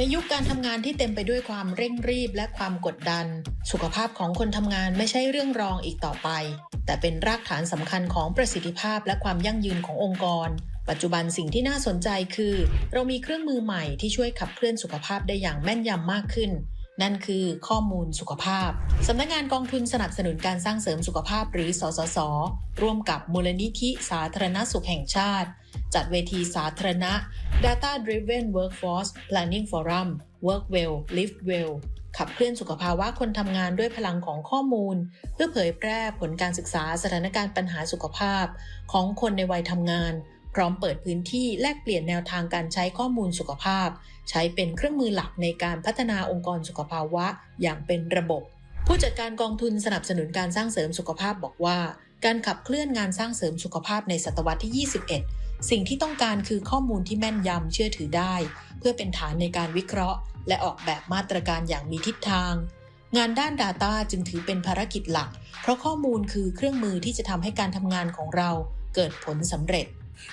ในยุคการทำงานที่เต็มไปด้วยความเร่งรีบและความกดดัน สุขภาพของคนทำงานไม่ใช่เรื่องรองอีกต่อไป แต่เป็นรากฐานสำคัญของประสิทธิภาพและความยั่งยืนขององค์กร ปัจจุบันสิ่งที่น่าสนใจคือ เรามีเครื่องมือใหม่ที่ช่วยขับเคลื่อนสุขภาพได้อย่างแม่นยำมากขึ้น นั่นคือข้อมูลสุขภาพ สำนักงานกองทุนสนับสนุนการสร้างเสริมสุขภาพหรือ สสส ร่วมกับมูลนิธิสาธารณสุขแห่งชาติ จัดเวทีสาธารณะ Data Driven Workforce Planning Forum Work Well Live Well ขับเคลื่อนสุขภาวะคนทำงานด้วยพลังของข้อมูล เพื่อเผยแพร่ผลการศึกษาสถานการณ์ปัญหาสุขภาพ ของคนในวัยทำงาน พร้อมเปิดพื้นที่แลกเปลี่ยนแนวทางการใช้ข้อมูลสุขภาพ ใช้เป็นเครื่องมือหลักในการพัฒนาองค์กรสุขภาวะอย่างเป็นระบบ ผู้จัดการกองทุนสนับสนุนการสร้างเสริมสุขภาพบอกว่า การขับเคลื่อนงานสร้างเสริมสุขภาพในศตวรรษที่ 21 สิ่งที่ต้องการคือข้อมูลที่แม่นยำเชื่อถือได้ เพื่อเป็นฐานในการวิเคราะห์ และออกแบบมาตรการอย่างมีทิศทาง งานด้าน Data จึงถือเป็นภารกิจหลัก เพราะข้อมูลคือเครื่องมือที่จะทำให้การทำงานของเราเกิดผลสำเร็จ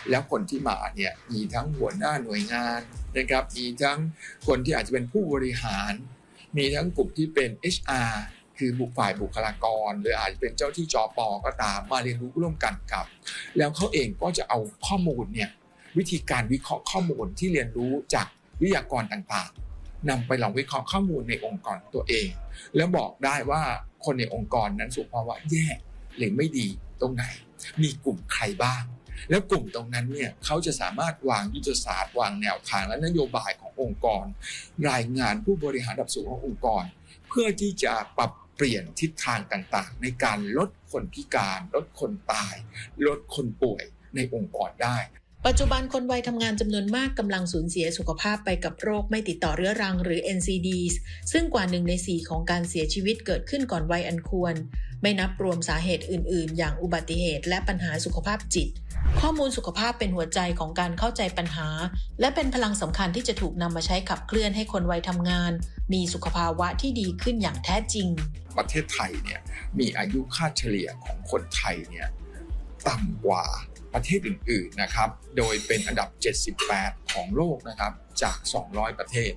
แล้วคนที่มาเนี่ยมีทั้งหัวหน้าหน่วยงานนะครับมีทั้งคนที่อาจจะเป็นผู้บริหาร มีทั้งกลุ่มที่เป็น HR คือบุคฝ่ายบุคลากร หรืออาจจะเป็นเจ้าที่จอปอก็ตามมาเรียนรู้ร่วมกันกับ แล้วเขาเองก็จะเอาข้อมูลเนี่ยวิธีการวิเคราะห์ข้อมูลที่เรียนรู้จากวิทยากรต่างๆนำไปลองวิเคราะห์ข้อมูลในองค์กรตัวเอง แล้วบอกได้ว่าคนในองค์กรนั้นสุขภาวะแย่หรือไม่ดีตรงไหน มีกลุ่มใครบ้าง แล้วกลุ่มตรงนั้นเนี่ยเขาจะสามารถวางยุทธศาสตร์ วางแนวทางและนโยบายขององค์กร รายงานผู้บริหารระดับสูงขององค์กร เพื่อที่จะปรับ เปลี่ยนทิศทางต่างๆ ในการลดคนพิการ ลดคนตาย ลดคนป่วยในองค์กรได้ ปัจจุบันคนวัยทำงานจำนวนมากกำลังสูญเสียสุขภาพไปกับโรคไม่ติดต่อเรื้อรังหรือ NCDs ซึ่งกว่าหนึ่งในสี่ของการเสียชีวิตเกิดขึ้นก่อนวัยอันควร ไม่นับรวมสาเหตุอื่น ๆ อย่างอุบัติเหตุและปัญหาสุขภาพจิต ข้อมูลสุขภาพเป็นหัวใจของการเข้าใจปัญหา และเป็นพลังสำคัญที่จะถูกนำมาใช้ขับเคลื่อนให้คนวัยทำงาน มีสุขภาวะที่ดีขึ้นอย่างแท้จริง ประเทศไทยเนี่ยมีอายุค่าเฉลี่ยของคนไทยเนี่ยต่ำกว่าประเทศอื่น ๆ นะครับ โดยเป็นอันดับ 78 ของโลกนะครับ จาก 200 ประเทศ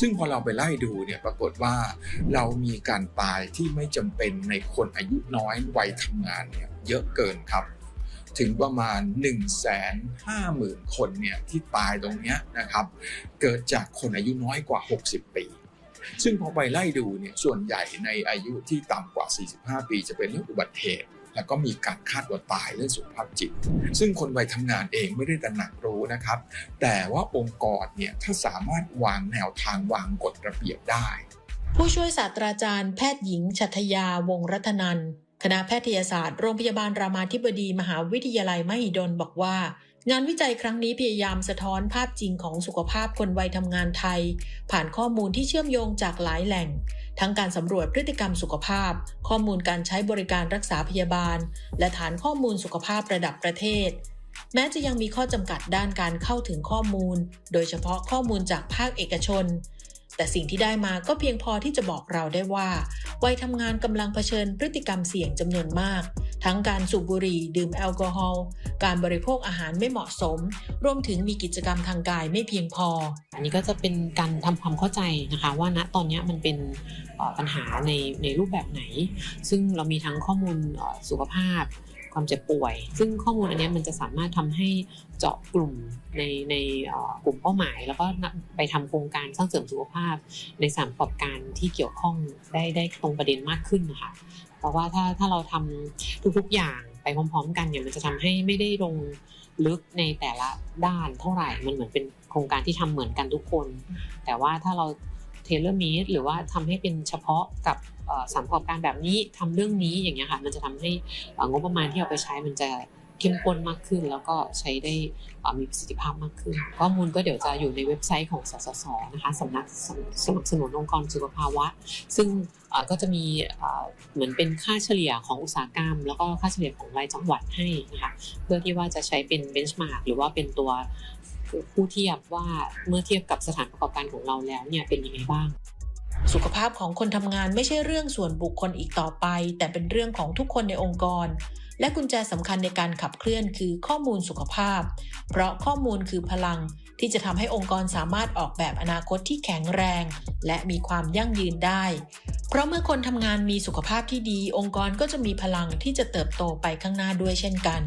ซึ่งพอเราไปไล่ดูเนี่ยปรากฏว่าเรามีการตายที่ไม่จำเป็นในคนอายุน้อยวัยทำงานเนี่ยเยอะเกินครับ ถึงประมาณ 1 5 0 0 0 0 คนเนี่ยที่ตายตรงนี้นะครับ เกิดจากคนอายุน้อยกว่า 60 ปีซึ่งพอไปไล่ดูเนี่ยส่วนใหญ่ในอายุที่ต่ำกว่า 45 ปีจะเป็นเรื่องอุบัติเหตุ แล้วก็มีการฆ่าตัวตายเรื่องสุขภาพจิต ซึ่งคนวัยทำงานเองไม่ได้ตระหนัก นะครับ แต่ว่าองค์กรเนี่ยถ้าสามารถวางแนวทางวางกฎระเบียบได้ ผู้ช่วยศาสตราจารย์แพทย์หญิงชัทยาวงรัตนันท์คณะแพทยศาสตร์โรงพยาบาลรามาธิบดีมหาวิทยาลัยมหิดลบอกว่า งานวิจัยครั้งนี้พยายามสะท้อนภาพจริงของสุขภาพคนวัยทำงานไทย ผ่านข้อมูลที่เชื่อมโยงจากหลายแหล่ง ทั้งการสำรวจพฤติกรรมสุขภาพ ข้อมูลการใช้บริการรักษาพยาบาล และฐานข้อมูลสุขภาพระดับประเทศ แม้จะยังมีข้อจำกัดด้านการเข้าถึงข้อมูล โดยเฉพาะข้อมูลจากภาคเอกชน แต่สิ่งที่ได้มาก็เพียงพอที่จะบอกเราได้ว่าวัยทำงานกำลังเผชิญพฤติกรรมเสี่ยงจำนวนมาก ทั้งการสูบบุหรี่ดื่มแอลกอฮอล์การบริโภคอาหารไม่เหมาะสม รวมถึงมีกิจกรรมทางกายไม่เพียงพอ อันนี้ก็จะเป็นการทำความเข้าใจนะคะ ว่าณตอนนี้มันเป็นปัญหาในในรูปแบบไหน ซึ่งเรามีทั้งข้อมูลสุขภาพ ความเจ็บป่วย ซึ่งข้อมูลอันนี้มันจะสามารถทำให้เจาะกลุ่มในในกลุ่มเป้าหมาย แล้วก็ไปทำโครงการสร้างเสริมสุขภาพ ในสามประกอบการที่เกี่ยวข้องได้ได้ตรงประเด็นมากขึ้นนะคะเพราะว่าถ้าถ้าเราทำทุกๆอย่างไปพร้อม ๆ กันเนี่ยมันจะทำให้ไม่ได้ลงลึกในแต่ละด้านเท่าไหร่มันเหมือนเป็นโครงการที่ทำเหมือนกันทุกคน แต่ว่าถ้าเรา เทเลอร์มีดหรือว่าทำให้เป็นเฉพาะกับสามประกอบการแบบนี้ทำเรื่องนี้อย่างเงี้ยค่ะมันจะทำให้งบประมาณที่เอาไปใช้มันจะเข้มข้นมากขึ้น แล้วก็ใช้ได้มีประสิทธิภาพมากขึ้น ข้อมูลก็เดี๋ยวจะอยู่ในเว็บไซต์ของสสสนะคะสำนักสนับสนุนองค์กรสุขภาวะ ซึ่งก็จะมีเหมือนเป็นค่าเฉลี่ยของอุตสาหกรรม แล้วก็ค่าเฉลี่ยของรายจังหวัดให้นะคะเพื่อที่ว่าจะใช้เป็นเบนช์มาร์กหรือว่าเป็นตัว ผู้เทียบว่าเมื่อเทียบกับสถานประกอบการของเราแล้วเนี่ยเป็นยังไงบ้าง สุขภาพของคนทำงานไม่ใช่เรื่องส่วนบุคคลอีกต่อไป แต่เป็นเรื่องของทุกคนในองค์กร และกุญแจสำคัญในการขับเคลื่อนคือข้อมูลสุขภาพ เพราะข้อมูลคือพลังที่จะทำให้องค์กรสามารถออกแบบอนาคตที่แข็งแรง และมีความยั่งยืนได้ เพราะเมื่อคนทำงานมีสุขภาพที่ดี องค์กรก็จะมีพลังที่จะเติบโตไปข้างหน้าด้วยเช่นกัน